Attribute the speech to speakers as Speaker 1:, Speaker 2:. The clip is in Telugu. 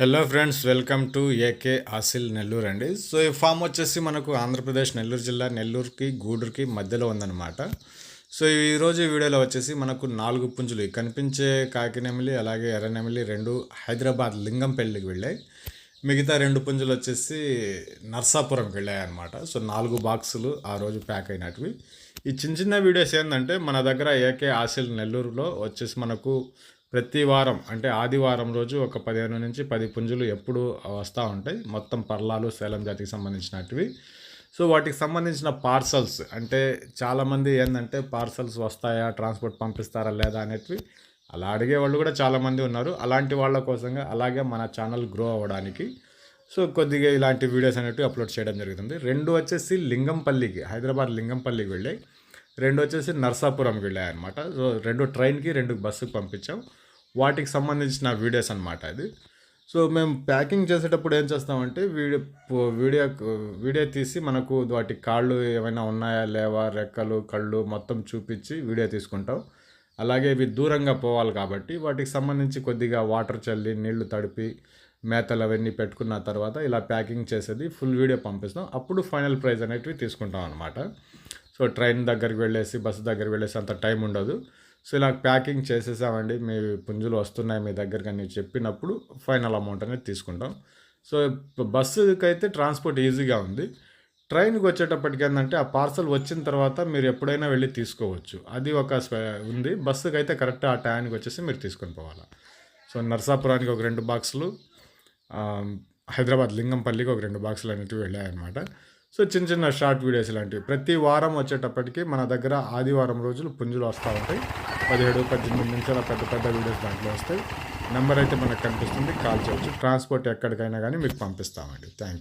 Speaker 1: Hello friends welcome to AK Asil Nellore అండి. సో ఈ ఫామ్ వచ్చేసి మనకు ఆంధ్రప్రదేశ్ నెల్లూరు జిల్లా నెల్లూరుకి గూడూరుకి మధ్యలో ఉందన్నమాట. సో ఈరోజు వీడియోలో వచ్చేసి మనకు నాలుగు పుంజులు కనిపించే కాకినెమిలి అలాగే ఎర్రనెమిలి రెండు హైదరాబాద్ లింగంపల్లికి వెళ్ళాయి. మిగతా రెండు పుంజులు వచ్చేసి నర్సాపురంకి వెళ్ళాయి అనమాట సో నాలుగు బాక్సులు ఆ రోజు ప్యాక్ అయినటివి. ఈ చిన్న చిన్న వీడియోస్ ఏంటంటే మన దగ్గర ఏకే ఆసిల్ నెల్లూరులో వచ్చేసి మనకు ప్రతి వారం అంటే ఆదివారం రోజు ఒక పదిహేను నుంచి పది పుంజులు ఎప్పుడు వస్తూ ఉంటాయి. మొత్తం పర్లాలు సేలం జాతికి సంబంధించినటివి. సో వాటికి సంబంధించిన పార్సల్స్ అంటే చాలామంది ఏంటంటే పార్సల్స్ వస్తాయా ట్రాన్స్పోర్ట్ పంపిస్తారా లేదా అనేటివి అలా అడిగే వాళ్ళు కూడా చాలామంది ఉన్నారు. అలాంటి వాళ్ళ కోసంగా అలాగే మన ఛానల్ గ్రో అవ్వడానికి సో కొద్దిగా ఇలాంటి వీడియోస్ అనేవి అప్లోడ్ చేయడం జరుగుతుంది. రెండు వచ్చేసి లింగంపల్లికి హైదరాబాద్ లింగంపల్లికి వెళ్ళాయి. రెండు వచ్చేసి నర్సాపురంకి వెళ్ళాయి అనమాట సో రెండు ట్రైన్కి రెండు బస్సుకి పంపించాం. వాటికి సంబంధించిన వీడియోస్ అనమాట అది. సో మేము ప్యాకింగ్ చేసేటప్పుడు ఏం చేస్తామంటే వీడియో పో- వీడియో వీడియో తీసి మనకు వాటి కాళ్ళు ఏమైనా ఉన్నాయా లేవా రెక్కలు కళ్ళు మొత్తం చూపించి వీడియో తీసుకుంటాం. అలాగే ఇవి దూరంగా పోవాలి కాబట్టి వాటికి సంబంధించి కొద్దిగా వాటర్ చల్లి నీళ్ళు తడిపి మేతలు అవన్నీ పెట్టుకున్న తర్వాత ఇలా ప్యాకింగ్ చేసేది ఫుల్ వీడియో పంపిస్తాం. అప్పుడు ఫైనల్ ప్రైజ్ అనేటివి తీసుకుంటాం అనమాట సో ట్రైన్ దగ్గరికి వెళ్ళేసి బస్సు దగ్గరికి వెళ్ళేసి అంత టైం ఉండదు. సో ఇలా ప్యాకింగ్ చేసేసామండి. మీ పుంజులు వస్తున్నాయి మీ దగ్గరికి అని చెప్పినప్పుడు ఫైనల్ అమౌంట్ అనేది తీసుకుంటాం. సో బస్సుకి అయితే ట్రాన్స్పోర్ట్ ఈజీగా ఉంది. ట్రైన్కి వచ్చేటప్పటికి ఏంటంటే ఆ పార్సల్ వచ్చిన తర్వాత మీరు ఎప్పుడైనా వెళ్ళి తీసుకోవచ్చు. అది ఒక ఉంది. బస్సుకి అయితే కరెక్ట్ ఆ టైంకి వచ్చేసి మీరు తీసుకొని పోవాలి. సో నర్సాపురానికి ఒక రెండు బాక్సులు హైదరాబాద్ లింగంపల్లికి ఒక రెండు బాక్సులు అనేటివి వెళ్ళాయన్నమాట. సో చిన్న చిన్న షార్ట్ వీడియోస్ ఇలాంటివి. ప్రతి వారం వచ్చేటప్పటికి మన దగ్గర ఆదివారం రోజులు పుంజులు వస్తూ ఉంటాయి. పదిహేడు పద్దెనిమిది నిమిషాల పెద్ద పెద్ద వీడియోస్ దాంట్లో వస్తాయి. నెంబర్ అయితే మనకు కనిపిస్తుంది. కాల్ చేయొచ్చు. ట్రాన్స్పోర్ట్ ఎక్కడికైనా కానీ మీకు పంపిస్తామండి. థ్యాంక్